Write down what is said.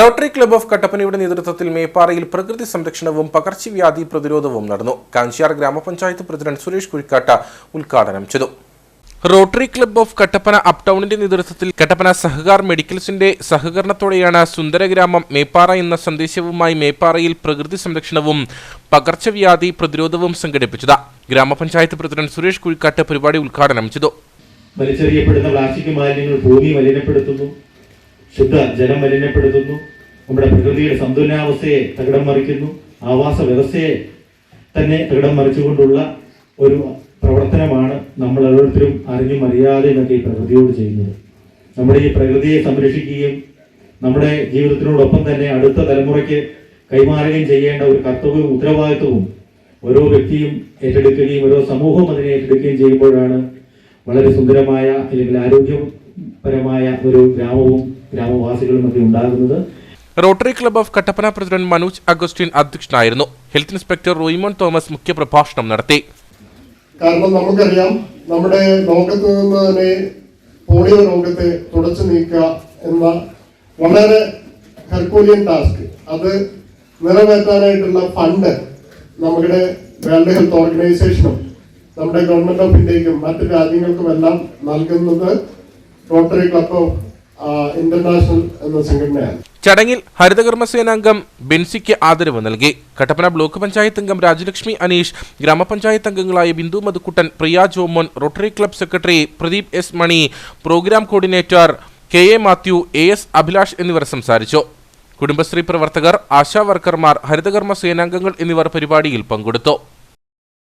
Rotary club of കട്ടപ്പനയുടെ നേതൃത്വത്തിൽ മേപ്പാറയിൽ പ്രകൃതി സംരക്ഷണവും പകർച്ചവ്യാധി പ്രതിരോധവും നടന്നു. കാഞ്ചിയാർ ഗ്രാമപഞ്ചായത്ത് പ്രസിഡന്റ് സുരേഷ് കുഴിക്കാട്ട ഉദ്ഘാടനം ചെയ്തു. റോട്ടറി ക്ലബ് ഓഫ് കട്ടപ്പന അപ്ടൗണിന്റെ നേതൃത്വത്തിൽ കട്ടപ്പന സഹകാർ മെഡിക്കൽസിന്റെ സഹകരണത്തോടെയാണ് സുന്ദരഗ്രാമം മേപ്പാറ എന്ന സന്ദേശവുമായി മേപ്പാറയിൽ പ്രകൃതി സംരക്ഷണവും പകർച്ചവ്യാധി പ്രതിരോധവും സംഘടിപ്പിച്ചത്. ഗ്രാമപഞ്ചായത്ത് പ്രസിഡന്റ് സുരേഷ് കുഴിക്കാട്ട് പരിപാടി ഉദ്ഘാടനം ചെയ്തു. വലിച്ചെറിയപ്പെടുന്ന പ്ലാസ്റ്റിക് മാലിന്യങ്ങൾ ഭൂമി മലിനപ്പെടുത്തുന്നു. ശുദ്ധ ജലം മലിനപ്പെടുത്തുന്നു. നമ്മുടെ പ്രകൃതിയുടെ സന്തുലനാവസ്ഥയെ തകിടം മറിക്കുന്നു. ആവാസ വ്യവസ്ഥയെ തന്നെ തകിടം മറിച്ചുകൊണ്ടുള്ള ഒരു പ്രവർത്തനമാണ് നമ്മൾ ഓരോരുത്തരും അറിഞ്ഞും അറിയാതെയുമൊക്കെ ഈ പ്രകൃതിയോട് ചെയ്യുന്നത്. നമ്മുടെ ഈ പ്രകൃതിയെ സംരക്ഷിക്കുകയും നമ്മുടെ ജീവിതത്തിനോടൊപ്പം തന്നെ അടുത്ത തലമുറയ്ക്ക് കൈമാറുകയും ചെയ്യേണ്ട ഒരു കർത്തവ്യവും ഉത്തരവാദിത്വവും ഓരോ വ്യക്തിയും ഏറ്റെടുക്കുകയും ഓരോ സമൂഹവും അതിനെ ഏറ്റെടുക്കുകയും ചെയ്യുമ്പോഴാണ് വളരെ സുന്ദരമായ അല്ലെങ്കിൽ ആരോഗ്യപരമായ ഒരു ഗ്രാമവും ഗ്രാമവാസികളും ഒക്കെ ഉണ്ടാകുന്നത്. Rotary club of Kattappana president Manoj Augustine അധ്യക്ഷനായിരുന്നു. ഹെൽത്ത് ഇൻസ്പെക്ടർ റോയിമോൻ തോമസ് മുഖ്യ പ്രഭാഷണം നടത്തി. കാരണം നമുക്കറിയാം നമ്മുടെ ലോകത്ത് നിന്ന് തന്നെ പോളിയോ രോഗത്തെ തുടച്ചു നീക്കുക എന്ന വളരെ ഹെർക്കോലിയൻ ടാസ്ക്. അത് നിറവേറ്റാനായിട്ടുള്ള ഫണ്ട് നമ്മുടെ വേൾഡ് ഹെൽത്ത് ഓർഗനൈസേഷനും നമ്മുടെ ഗവൺമെന്റ് ഓഫ് ഇന്ത്യക്കും മറ്റു രാജ്യങ്ങൾക്കും എല്ലാം നൽകുന്നത് റോട്ടറി ക്ലബ് ഓഫ് ഇന്റർനാഷണൽ എന്ന സംഘടനയാണ്. ചടങ്ങിൽ ആദരവ് നൽകി. കട്ടപ്പന ബ്ലോക്ക് പഞ്ചായത്ത് അംഗം രാജലക്ഷ്മി അനീഷ് ഗ്രാമപഞ്ചായത്ത് അംഗങ്ങളായ Bindu Madhukuttan Priya Jomon rotary club secretary Pradeep S Mani program coordinator K A Mathew A S Abhilash എന്നിവർ സംസാരിച്ചു. കുടുംബശ്രീ പ്രവർത്തകർ ആശാ വർക്കർമാർ ഹരിതകർമ്മ സേനാംഗങ്ങൾ എന്നിവർ പരിപാടിയിൽ പങ്കെടുത്തു.